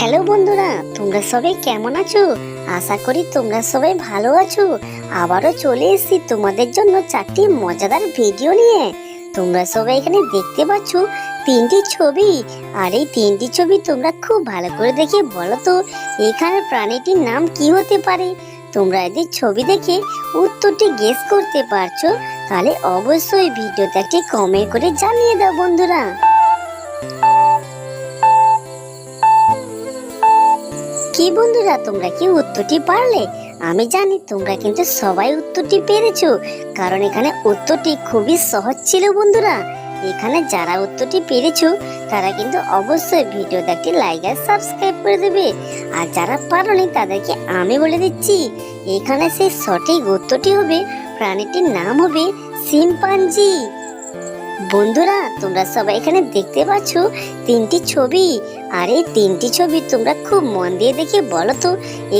Hello বন্ধুরা, তোমরা সবাই কেমন আছো? আশা করি তোমরা সবাই ভালো আছো। আবারও চলে এসেছি তোমাদের জন্য চারটি মজাদার ভিডিও নিয়ে। তোমরা সবাই এখানে দেখতে পাচ্ছ তিনটি ছবি। আর এই তিনটি ছবি তোমরা খুব ভালো করে দেখে বলো তো এখানে প্রাণীটির নাম কি হতে পারে? তোমরা এদের ছবি দেখে উত্তরটি গেস করতে পারছ। তাহলে অবশ্যই ভিডিওতে একটি কমেন্ট করে জানিয়ে দাও বন্ধুরা। কি বন্ধুরা, তোমরা কি উত্তরটি পারলে? আমি জানি তোমরা কিন্তু সবাই উত্তরটি পেরেছ, কারণ এখানে উত্তরটি খুবই সহজ ছিল বন্ধুরা। এখানে যারা উত্তরটি পেরেছ, তারা কিন্তু অবশ্যই ভিডিওতে একটি লাইক আর সাবস্ক্রাইব করে দেবে। আর যারা পারোনি, তাদেরকে আমি বলে দিচ্ছি, এখানে সেই সঠিক উত্তরটি হবে, প্রাণীটির নাম হবে সিম্পাঞ্জি বন্ধুরা, তোমরা সবাই এখানে দেখতে পাচ্ছ, তিনটি ছবি আর এই তিনটি ছবি তোমরা খুব মন দিয়ে দেখে বলো তো,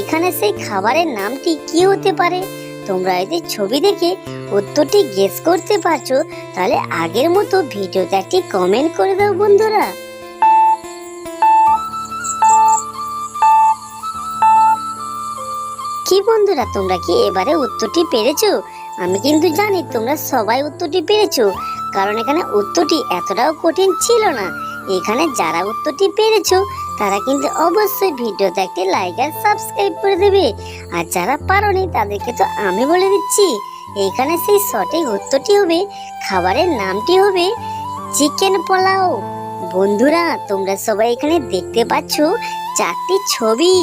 এখানে সেই খাবারের নামটি কি হতে পারে? তোমরা এদের ছবি দেখে উত্তরটি গেস করতে পারছ, তাহলে আগের মতো ভিডিওতে একটি কমেন্ট করে দাও বন্ধুরা। কি বন্ধুরা, তোমরা কি এবারে উত্তরটি পেরেছ? আমি কিন্তু জানি তোমরা সবাই উত্তরটি পেরেছ, কারণ এখানে উত্তরটি এতটাও কঠিন ছিল না। এখানে যারা উত্তরটি পেরেছ, তারা কিন্তু অবশ্যই ভিডিওতে একটি লাইক আর সাবস্ক্রাইব করে দেবে। আর যারা পারোনি, তাদেরকে তো আমি বলে দিচ্ছি, এখানে সেই সঠিক উত্তরটি হবে, খাবারের নামটি হবে চিকেন পোলাও। বন্ধুরা, তোমরা সবাই এখানে দেখতে পাচ্ছ চারটি ছবি।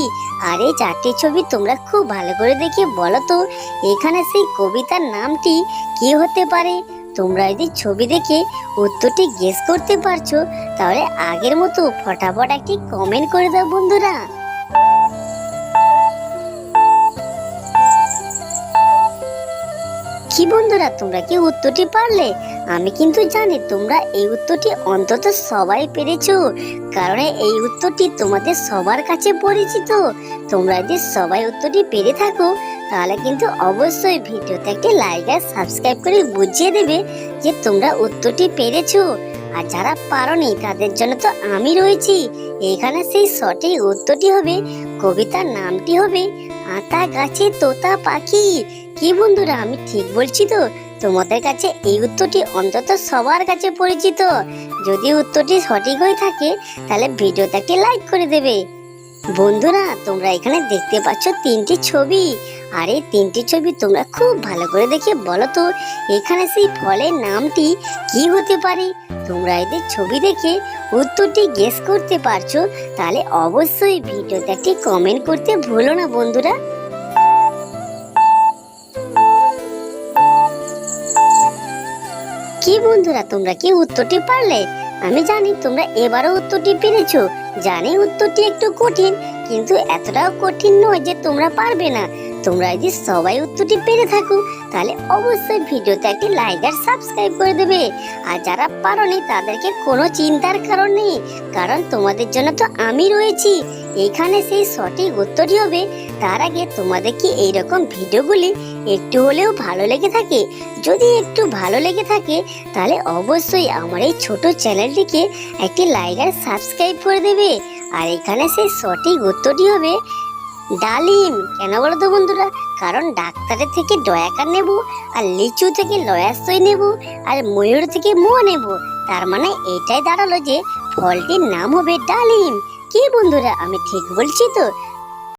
আর এই চারটি ছবি তোমরা খুব ভালো করে দেখে বলো তো, এখানে সেই কবিতার নামটি কি হতে পারে? তোমরা যদি ছবি দেখে উত্তরটি গেস করতে পারছ, তাহলে আগের মতো ফটাফট একটি কমেন্ট করে দাও বন্ধুরা। কি বন্ধুরা, তোমরা কি উত্তরটি পারলে? আমি কিন্তু জানি তোমরা এই উত্তরটি অন্তত সবাই পেরেছ, কারণ এই উত্তরটি তোমাদের সবার কাছে পরিচিত। তোমরা যদি সবাই উত্তরটি পেরে থাকো, তাহলে কিন্তু অবশ্যই ভিডিওতে একটি লাইক আর সাবস্ক্রাইব করে বুঝিয়ে দেবে যে তোমরা উত্তরটি পেরেছ। আর যারা পারোনি, তাদের জন্য তো আমি রয়েছি। এখানে সেই সঠিক উত্তরটি হবে, কবিতার নামটি হবে, আতা গাছে তোতা পাখি। কি বন্ধুরা, আমি ঠিক বলছি তো? তোমাদের কাছে এই উত্তরটি অন্তত সবার কাছে পরিচিত। যদি উত্তরটি সঠিক হয়ে থাকে, তাহলে ভিডিওতে একটি লাইক করে দেবে। বন্ধুরা, তোমরা এখানে দেখতে পাচ্ছ তিনটি ছবি। আর এই তিনটি ছবি তোমরা খুব ভালো করে দেখে বলো তো, এখানে সেই ফলের নামটি কি হতে পারে? তোমরা এদের ছবি দেখে উত্তরটি গেস করতে পারছ, তাহলে অবশ্যই ভিডিওতে একটি কমেন্ট করতে ভুলো না বন্ধুরা। কি বন্ধুরা, তোমরা কি উত্তরটি পারলে? আমি জানি তোমরা এবারও উত্তরটি পেরেছ। জানি উত্তরটি একটু কঠিন, কিন্তু এতটাও কঠিন নয় যে তোমরা পারবে না। তোমরা যদি সবাই উত্তরটি পেরে থাকো, তাহলে অবশ্যই ভিডিওতে একটি লাইক আর সাবস্ক্রাইব করে দেবে। আর যারা পারোনি, তাদেরকে কোনো চিন্তার কারণ নেই, কারণ তোমাদের জন্য তো আমি রয়েছি। এখানে সেই সঠিক উত্তরটি হবে। তার আগে তোমাদের কি এইরকম ভিডিওগুলি একটু হলেও ভালো লেগে থাকে? যদি একটু ভালো লেগে থাকে, তাহলে অবশ্যই আমার এই ছোট চ্যানেলটিকে একটি লাইক আর সাবস্ক্রাইব করে দেবে। আর এখানে সেই সঠিক উত্তরটি হবে, ডালিম। কেন বলো তো বন্ধুরা? কারণ ডাক্তারের থেকে ডয়াকার নেব, আর লিচু থেকে লয়াসই নেব, আর ময়ূর থেকে মো নেব। তার মানে এটাই দাঁড়াল যে ফলটির নাম হবে ডালিম। কি বন্ধুরা আমি ঠিক বলছি তো?